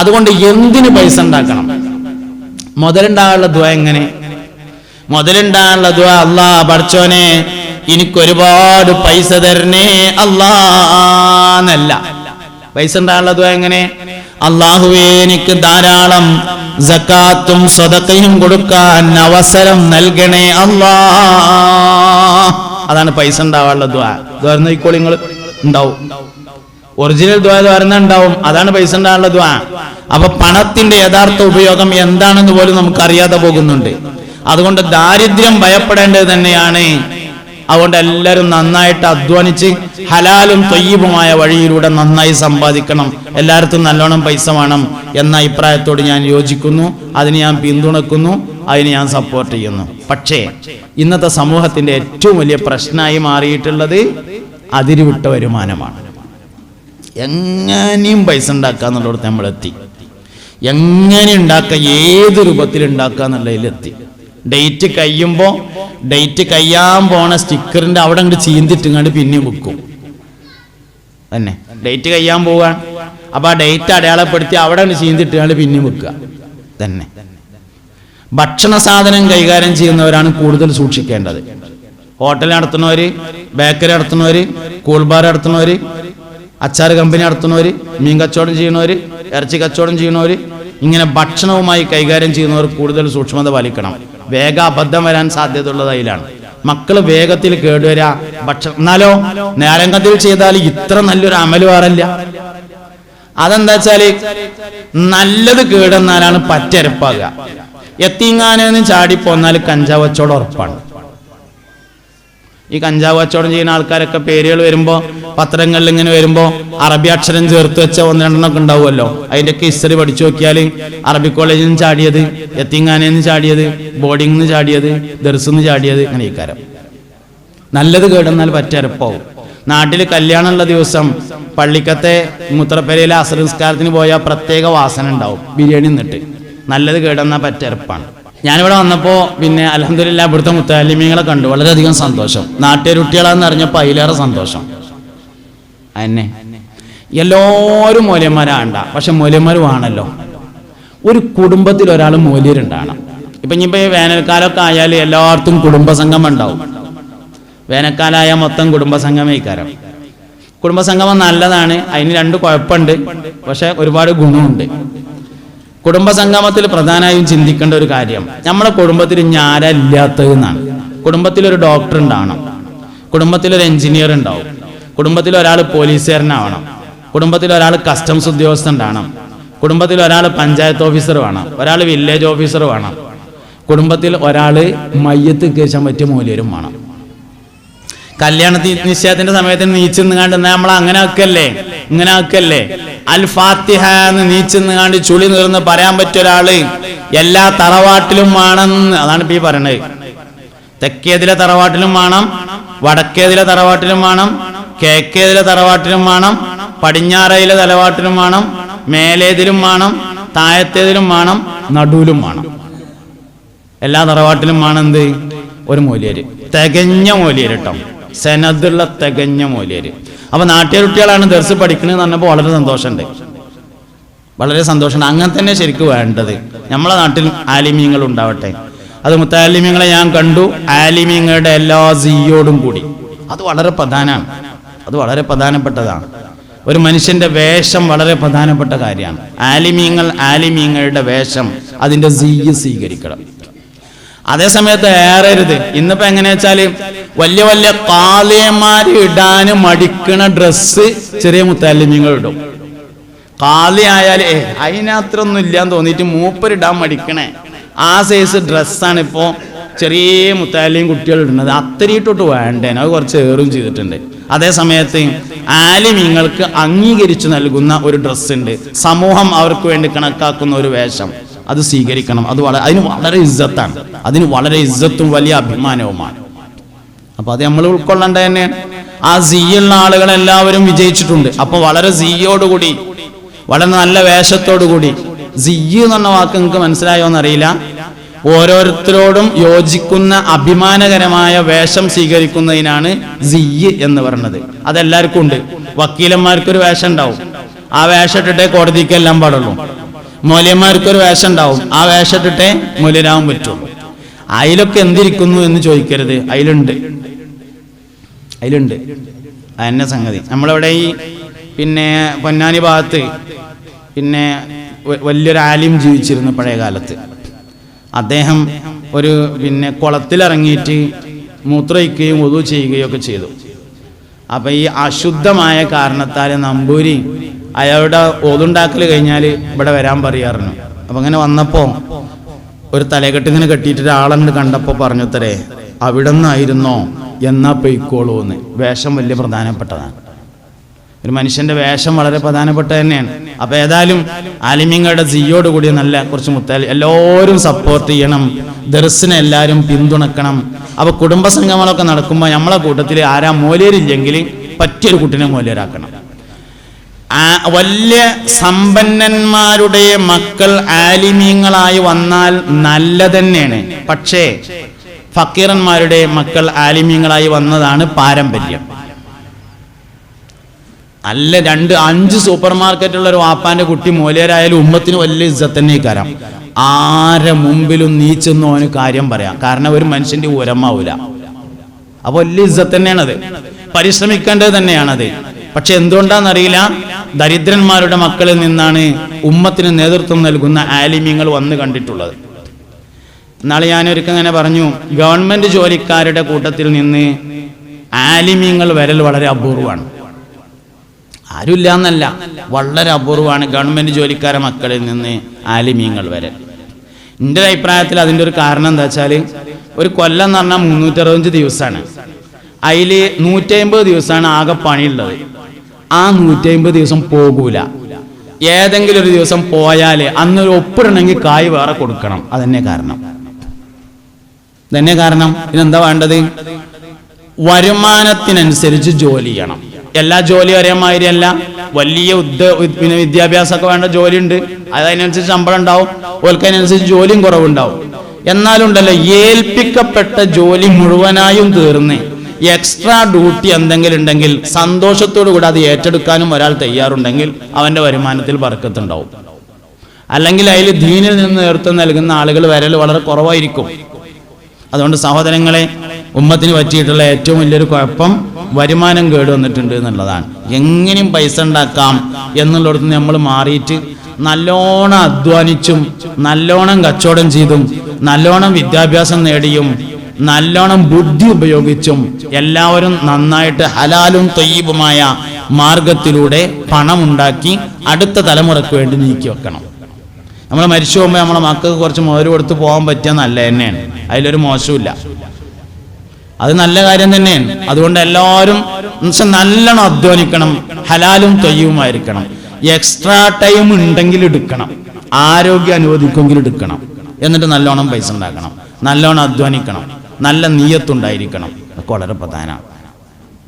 അതുകൊണ്ട് എന്തിന് പൈസ ഉണ്ടാക്കണം? മുതലുണ്ടാകാനുള്ള ദ്വ എങ്ങനെ? മുതലുണ്ടാകാനുള്ള ദ്വ അല്ലാ പഠിച്ചോനെ എനിക്കൊരുപാട് പൈസ തരണേ അല്ലാന്നല്ല പൈസ ഉണ്ടാകാനുള്ള ദ്വ എങ്ങനെ? അള്ളാഹുവേ എനിക്ക് ധാരാളം ജക്കാത്തും സ്വതക്കയും കൊടുക്കാൻ അവസരം നൽകണേ അല്ലാ. അതാണ് പൈസ ഉണ്ടാവാനുള്ള ദ്വ ദ്വാരന്നോയിക്കോളി നിങ്ങൾ ഉണ്ടാവും. ഒറിജിനൽ ദ്വാ ഉണ്ടാവും. അതാണ് പൈസ ഉണ്ടാകാനുള്ള ദ്വാ അപ്പൊ പണത്തിന്റെ യഥാർത്ഥ ഉപയോഗം എന്താണെന്ന് പോലും നമുക്ക് അറിയാതെ പോകുന്നുണ്ട്. അതുകൊണ്ട് ദാരിദ്ര്യം ഭയപ്പെടേണ്ടത് തന്നെയാണ്. അതുകൊണ്ട് എല്ലാവരും നന്നായിട്ട് അധ്വാനിച്ച് ഹലാലും തൊയ്യുമായ വഴിയിലൂടെ നന്നായി സമ്പാദിക്കണം. എല്ലായിടത്തും നല്ലോണം പൈസ വേണം എന്ന അഭിപ്രായത്തോട് ഞാൻ യോജിക്കുന്നു. അതിന് ഞാൻ പിന്തുണക്കുന്നു. അതിന് ഞാൻ സപ്പോർട്ട് ചെയ്യുന്നു. പക്ഷേ ഇന്നത്തെ സമൂഹത്തിന്റെ ഏറ്റവും വലിയ പ്രശ്നമായി മാറിയിട്ടുള്ളത് അതിരുവിട്ട വരുമാനമാണ്. എങ്ങനെയും പൈസ ഉണ്ടാക്കുക എന്നുള്ളിടത്ത് നമ്മളെത്തി. എങ്ങനെ ഉണ്ടാക്കുക ഏത് രൂപത്തിൽ ഉണ്ടാക്കുക എന്നുള്ളതിലെത്തി. ഡേറ്റ് കഴിയുമ്പോൾ ഡേറ്റ് കഴിയാൻ പോണ സ്റ്റിക്കറിന്റെ അവിടെ അങ്ങോട്ട് ചീന്തിട്ടുങ്ങാണ്ട് പിന്നെ വിൽക്കും തന്നെ. ഡേറ്റ് കഴിയാൻ പോവാൻ അപ്പം ആ ഡേറ്റ് അടയാളപ്പെടുത്തി അവിടെ അങ്ങ് ചീന്തിട്ടുകൊണ്ട് പിന്നെ വെക്കുക. തന്നെ. ഭക്ഷണ സാധനം കൈകാര്യം ചെയ്യുന്നവരാണ് കൂടുതൽ സൂക്ഷിക്കേണ്ടത്. ഹോട്ടൽ നടത്തുന്നവർ ബേക്കറി നടത്തുന്നവർ കൂൾബാർ നടത്തുന്നവർ അച്ചാർ കമ്പനി നടത്തുന്നവര് മീൻ കച്ചവടം ചെയ്യുന്നവര് ഇറച്ചി കച്ചവടം ചെയ്യുന്നവര് ഇങ്ങനെ ഭക്ഷണവുമായി കൈകാര്യം ചെയ്യുന്നവർ കൂടുതൽ സൂക്ഷ്മത പാലിക്കണം. വേഗ അബദ്ധം വരാൻ സാധ്യതയുള്ളത് അതിലാണ് മക്കൾ വേഗത്തിൽ കേടുവരാ ഭക്ഷണം എന്നാലോ നേരങ്കത്തിൽ ചെയ്താൽ ഇത്ര നല്ലൊരു അമൽ വേറല്ല അതെന്താ വെച്ചാൽ നല്ലത് കേടെന്നാലാണ് പറ്റരപ്പാകുക. എത്തിങ്ങാനെന്ന് ചാടിപ്പോന്നാൽ കഞ്ചാവ് കഞ്ചാവച്ചോട് ഉറപ്പാണ്. ഈ കഞ്ചാവ് കച്ചവടം ചെയ്യുന്ന ആൾക്കാരൊക്കെ പേരുകൾ വരുമ്പോൾ പത്രങ്ങളിൽ ഇങ്ങനെ വരുമ്പോൾ അറബി അക്ഷരം ചേർത്ത് വെച്ച ഒന്ന് രണ്ടെണ്ണമൊക്കെ ഉണ്ടാവുമല്ലോ. അതിന്റെയൊക്കെ ഹിസ്റ്ററി പഠിച്ചു നോക്കിയാൽ അറബി കോളേജിൽ നിന്ന് ചാടിയത് യത്തിങ്ങാനയിൽ നിന്ന് ചാടിയത് ബോർഡിംഗ് നിന്ന് ചാടിയത് ദർസിൽ നിന്ന് ചാടിയത് അങ്ങനെ ഇക്കാരം നല്ലത് കേടെന്നാൽ പറ്റരപ്പാവും നാട്ടിൽ കല്യാണമുള്ള ദിവസം പള്ളിക്കത്തെ മുത്രപ്പരയിലെ അസംസ്കാരത്തിന് പോയാൽ പ്രത്യേക വാസന ഉണ്ടാവും. ബിരിയാണി നിന്നിട്ട് നല്ലത് കേടെന്നാൽ പറ്റരപ്പാണ് ഞാനിവിടെ വന്നപ്പോൾ പിന്നെ അലഹമില്ല ഇവിടുത്തെ മുത്താലിമീങ്ങളെ കണ്ടു. വളരെയധികം സന്തോഷം. നാട്ടുകാരുട്ടികളാന്ന് അറിഞ്ഞപ്പോൾ അതിലേറെ സന്തോഷം. എന്നെ എല്ലാവരും മൂല്യന്മാരാണ്ട പക്ഷെ മൂല്യന്മാർ ഒരു കുടുംബത്തിൽ ഒരാൾ മൂല്യരുണ്ടാണ് ഇപ്പം ഇനിയിപ്പോൾ ഈ വേനൽക്കാലമൊക്കെ ആയാൽ എല്ലായിടത്തും കുടുംബസംഗമം ഉണ്ടാവും. വേനൽക്കാലായ മൊത്തം കുടുംബസംഗമേക്കാരം കുടുംബസംഗമം നല്ലതാണ്. അതിന് രണ്ട് കുഴപ്പമുണ്ട്. പക്ഷെ ഒരുപാട് ഗുണമുണ്ട്. കുടുംബസംഗമത്തിൽ പ്രധാനമായും ചിന്തിക്കേണ്ട ഒരു കാര്യം നമ്മുടെ കുടുംബത്തിൽ ഞാരാ ഇല്ലാത്തതെന്നാണ് കുടുംബത്തിൽ ഒരു ഡോക്ടർ ഉണ്ടാവണം. കുടുംബത്തിലൊരു എഞ്ചിനീയർ ഉണ്ടാവും. കുടുംബത്തിൽ ഒരാൾ പോലീസുകാരനാവണം. കുടുംബത്തിൽ ഒരാൾ കസ്റ്റംസ് ഉദ്യോഗസ്ഥൻ ഉണ്ടാവണം. കുടുംബത്തിൽ ഒരാൾ പഞ്ചായത്ത് ഓഫീസർ വേണം. ഒരാൾ വില്ലേജ് ഓഫീസർ വേണം. കുടുംബത്തിൽ ഒരാൾ മയ്യത്ത് കേശം പറ്റിയ മൂല്യരും വേണം. കല്യാണത്തി നിശ്ചയത്തിന്റെ സമയത്ത് കണ്ടെന്നാൽ നമ്മൾ അങ്ങനെ ആക്കല്ലേ? ഇങ്ങനെ ആക്കല്ലേ? അൽ ഫാത്തിഹ എന്ന് നീച്ചിന്നുകാണ്ട് ചുളി നീർന്ന് പറയാൻ പറ്റിയ ഒരാൾ എല്ലാ തറവാട്ടിലും വേണം അതാണ് ഇപ്പൊ ഈ പറയണത്. തെക്കേതിലെ തറവാട്ടിലും വേണം വടക്കേതിലെ തറവാട്ടിലും വേണം കിഴക്കേതിലെ തറവാട്ടിലും വേണം പടിഞ്ഞാറയിലെ തലവാട്ടിലും വേണം മേലേതിലും വേണം താഴത്തേതിലും വേണം നടുവിലും വേണം. എല്ലാ തറവാട്ടിലും വേണം എന്ത്? ഒരു മൂല്യര്. തികഞ്ഞ മൂല്യര് സെനതുള്ള തികഞ്ഞ മൂല്യര്. അപ്പൊ നാട്ടുകുട്ടികളാണ് ദർസ് പഠിക്കണമെന്ന് പറഞ്ഞപ്പോൾ വളരെ സന്തോഷമുണ്ട്. വളരെ സന്തോഷമുണ്ട്. അങ്ങനെ തന്നെ ശരിക്കും വേണ്ടത്. നമ്മളെ നാട്ടിൽ ആലിമ്യങ്ങൾ ഉണ്ടാവട്ടെ. അത് മുത്താലിമ്യങ്ങളെ ഞാൻ കണ്ടു. ആലിമ്യങ്ങളുടെ എല്ലാ സിയോടും കൂടി. അത് വളരെ പ്രധാനമാണ്. അത് വളരെ പ്രധാനപ്പെട്ടതാണ്. ഒരു മനുഷ്യന്റെ വേഷം വളരെ പ്രധാനപ്പെട്ട കാര്യമാണ്. ആലിമീങ്ങൾ ആലിമീങ്ങളുടെ വേഷം അതിന്റെ സിയ്യ് സ്വീകരിക്കണം. അതേ സമയത്ത് ഏറരുത്. ഇന്നിപ്പോ എങ്ങനെയാ വെച്ചാൽ വലിയ വലിയ കാലിയന്മാര് ഇടാന് മടിക്കണ ഡ്രസ്സ് ചെറിയ മുത്താലിമ്യങ്ങൾ ഇടും. കാലി ആയാൽ ഏ അതിനത്രൊന്നും ഇല്ലാന്ന് തോന്നിയിട്ട് മൂപ്പരിടാൻ മടിക്കണേ. ആ സൈസ് ഡ്രസ്സാണ് ഇപ്പോ ചെറിയ മുത്താലിയും കുട്ടികൾ ഇടുന്നത്. അത്രയിട്ടോട്ട് വേണ്ടേന അത് കുറച്ച് ഏറും ചെയ്തിട്ടുണ്ട്. അതേ സമയത്ത് ആലിമീങ്ങൾക്ക് അംഗീകരിച്ചു നൽകുന്ന ഒരു ഡ്രസ്സ് ഉണ്ട്. സമൂഹം അവർക്ക് വേണ്ടി കണക്കാക്കുന്ന ഒരു വേഷം. അത് സ്വീകരിക്കണം. അത് വളരെ അതിന് വളരെ ഇജ്ജത്താണ്. അതിന് വളരെ ഇജ്ജത്തും വലിയ അഭിമാനവുമാണ്. അപ്പൊ അത് നമ്മൾ ഉൾക്കൊള്ളേണ്ട തന്നെയാണ്. ആ സിയുള്ള ആളുകൾ എല്ലാവരും വിജയിച്ചിട്ടുണ്ട്. അപ്പൊ വളരെ സിയോടുകൂടി വളരെ നല്ല വേഷത്തോടു കൂടി സിയ്യ എന്ന് പറഞ്ഞ വാക്ക് നിങ്ങൾക്ക് മനസ്സിലായോ എന്നറിയില്ല. ഓരോരുത്തരോടും യോജിക്കുന്ന അഭിമാനകരമായ വേഷം സ്വീകരിക്കുന്നതിനാണ് സിയ്യ് എന്ന് പറയുന്നത്. അതെല്ലാവർക്കും ഉണ്ട്. വക്കീലന്മാർക്കൊരു വേഷം ഉണ്ടാവും. ആ വേഷം ഇട്ടിട്ടേ കോടതിക്ക് എല്ലാം പാടുള്ളൂ. മൂല്യന്മാർക്ക് ഒരു വേഷം ഉണ്ടാവും ആ വേഷം ഇട്ടിട്ടേ മൂല്യരാവാൻ പറ്റും അതിലൊക്കെ എന്തിരിക്കുന്നു എന്ന് ചോദിക്കരുത്. അതിലുണ്ട് അതിലുണ്ട് അതന്നെ സംഗതി. നമ്മളവിടെ ഈ പിന്നെ പൊന്നാനി ഭാഗത്ത് പിന്നെ വലിയൊരു ആലിം ജീവിച്ചിരുന്നു പഴയ കാലത്ത് അദ്ദേഹം ഒരു പിന്നെ കുളത്തിലിറങ്ങിയിട്ട് മൂത്രയിക്കുകയും ഒതു ചെയ്യുകയും ഒക്കെ ചെയ്തു. അപ്പൊ ഈ അശുദ്ധമായ കാരണത്താൽ നമ്പൂരി അയാളുടെ ഓതുണ്ടാക്കൽ കഴിഞ്ഞാൽ ഇവിടെ വരാൻ പറയാറുണ്ട്. അപ്പം അങ്ങനെ വന്നപ്പോൾ ഒരു തലകെട്ടിങ്ങനെ കെട്ടിയിട്ട് ഒരാളങ്ങോട്ട് കണ്ടപ്പോൾ പറഞ്ഞു തരേ അവിടെ നിന്നായിരുന്നോ എന്നാ പൊയ്ക്കോളൂ എന്ന് വേഷം വലിയ പ്രധാനപ്പെട്ടതാണ്. ഒരു മനുഷ്യന്റെ വേഷം വളരെ പ്രധാനപ്പെട്ട തന്നെയാണ്. അപ്പൊ ഏതായാലും ആലിമ്യങ്ങളുടെ സിയോട് കൂടി നല്ല കുറച്ച് മുത്താൽ എല്ലാവരും സപ്പോർട്ട് ചെയ്യണം. ദർസിനെ എല്ലാവരും പിന്തുണക്കണം. അപ്പൊ കുടുംബ സംഗമങ്ങളൊക്കെ നടക്കുമ്പോൾ നമ്മളെ കൂട്ടത്തിൽ ആരാ മൂലേരില്ലെങ്കിൽ പറ്റിയൊരു കുട്ടിനെ മൂലേരാക്കണം. വലിയ സമ്പന്നന്മാരുടെ മക്കൾ ആലിമീങ്ങളായി വന്നാൽ നല്ല തന്നെയാണ് പക്ഷേ ഫക്കീറന്മാരുടെ മക്കൾ ആലിമീങ്ങളായി വന്നതാണ് പാരമ്പര്യം. അല്ല രണ്ട് അഞ്ച് സൂപ്പർ മാർക്കറ്റുള്ള ഒരു വാപ്പാന്റെ കുട്ടി മൂലയരായാലും ഉമ്മത്തിന് വലിയ ഇജ്ജത്ത് തന്നെ കാരം ആരെ മുമ്പിലും നീച്ചെന്ന് അവന് കാര്യം പറയാം. കാരണം ഒരു മനുഷ്യന്റെ ഉരമാവൂല. അപ്പൊ വലിയ ഇജ്ജത്ത് തന്നെയാണത് പരിശ്രമിക്കേണ്ടത് തന്നെയാണത്. പക്ഷെ എന്തുകൊണ്ടാണെന്നറിയില്ല? ദരിദ്രന്മാരുടെ മക്കളിൽ നിന്നാണ് ഉമ്മത്തിന് നേതൃത്വം നൽകുന്ന ആലിമ്യങ്ങൾ വന്ന് കണ്ടിട്ടുള്ളത്. നാളെ ഞാനൊരിക്കൽ ഇങ്ങനെ പറഞ്ഞു ഗവൺമെന്റ് ജോലിക്കാരുടെ കൂട്ടത്തിൽ നിന്ന് ആലിമ്യങ്ങൾ വരൽ വളരെ അപൂർവമാണ്. ആരുമില്ല എന്നല്ല വളരെ അപൂർവമാണ് ഗവൺമെന്റ് ജോലിക്കാരെ മക്കളിൽ നിന്ന് ആലിമ്യങ്ങൾ വരൽ. എന്റെ അഭിപ്രായത്തിൽ അതിന്റെ ഒരു കാരണം എന്താ വെച്ചാൽ ഒരു കൊല്ലം എന്ന് പറഞ്ഞാൽ മുന്നൂറ്ററുപത്തഞ്ച് ദിവസമാണ്. അതിൽ നൂറ്റമ്പത് ദിവസമാണ് ആകെ പണിയുള്ളത്. ആ നൂറ്റമ്പത് ദിവസം പോകൂല. ഏതെങ്കിലും ഒരു ദിവസം പോയാൽ അന്ന് ഒപ്പിടണമെങ്കിൽ കായ് വേറെ കൊടുക്കണം. അതന്നെ കാരണം. തന്നെ കാരണം. ഇതെന്താ വേണ്ടത്? വരുമാനത്തിനനുസരിച്ച് ജോലി ചെയ്യണം. എല്ലാ ജോലി ഒരേ മാതിരിയല്ല വലിയ ഉദ്യ പിന്നെ വിദ്യാഭ്യാസമൊക്കെ വേണ്ട ജോലി ഉണ്ട് അതിനനുസരിച്ച് ശമ്പളം ഉണ്ടാവും. ഓൾക്ക് അതിനനുസരിച്ച് ജോലിയും കുറവുണ്ടാവും. എന്നാലുണ്ടല്ലോ ഏൽപ്പിക്കപ്പെട്ട ജോലി മുഴുവനായും തീർന്ന്. എക്സ്ട്രാ ഡ്യൂട്ടി എന്തെങ്കിലും ഉണ്ടെങ്കിൽ സന്തോഷത്തോടു കൂടി അത് ഏറ്റെടുക്കാനും ഒരാൾ തയ്യാറുണ്ടെങ്കിൽ അവന്റെ വരുമാനത്തിൽ വർക്കത്തുണ്ടാവും അല്ലെങ്കിൽ അതിൽ ദീനിൽ നിന്ന് നേതൃത്വം നൽകുന്ന ആളുകൾ വരൽ വളരെ കുറവായിരിക്കും. അതുകൊണ്ട് സഹോദരങ്ങളെ ഉമ്മത്തിന് പറ്റിയിട്ടുള്ള ഏറ്റവും വലിയൊരു കുഴപ്പം വരുമാനം കേട് വന്നിട്ടുണ്ട് എന്നുള്ളതാണ്. എങ്ങനെയും പൈസ ഉണ്ടാക്കാം എന്നുള്ളിടത്ത് നമ്മൾ മാറിയിട്ട് നല്ലോണം അധ്വാനിച്ചും നല്ലോണം കച്ചവടം ചെയ്തും നല്ലോണം വിദ്യാഭ്യാസം നേടിയും നല്ലോണം ബുദ്ധി ഉപയോഗിച്ചും എല്ലാവരും നന്നായിട്ട് ഹലാലും തൊയ്യബുമായ മാർഗത്തിലൂടെ പണമുണ്ടാക്കി അടുത്ത തലമുറയ്ക്ക് വേണ്ടി നീക്കി വെക്കണം. നമ്മൾ മരിച്ചു പോകുമ്പോൾ നമ്മളെ മക്കൾക്ക് കുറച്ച് മോര് കൊടുത്ത് പോകാൻ പറ്റിയ നല്ല തന്നെയാണ്. അതിലൊരു മോശമില്ല അത് നല്ല കാര്യം തന്നെയാണ്. അതുകൊണ്ട് എല്ലാവരും നല്ലോണം അധ്വാനിക്കണം. ഹലാലും തൊയ്യവുമായിരിക്കണം എക്സ്ട്രാ ടൈം ഉണ്ടെങ്കിൽ എടുക്കണം. ആരോഗ്യം അനുവദിക്കുമെങ്കിൽ എടുക്കണം. എന്നിട്ട് നല്ലോണം പൈസ ഉണ്ടാക്കണം. നല്ലോണം അധ്വാനിക്കണം. നല്ല നീയത്തുണ്ടായിരിക്കണം. അതൊക്കെ വളരെ പ്രധാനമാണ്.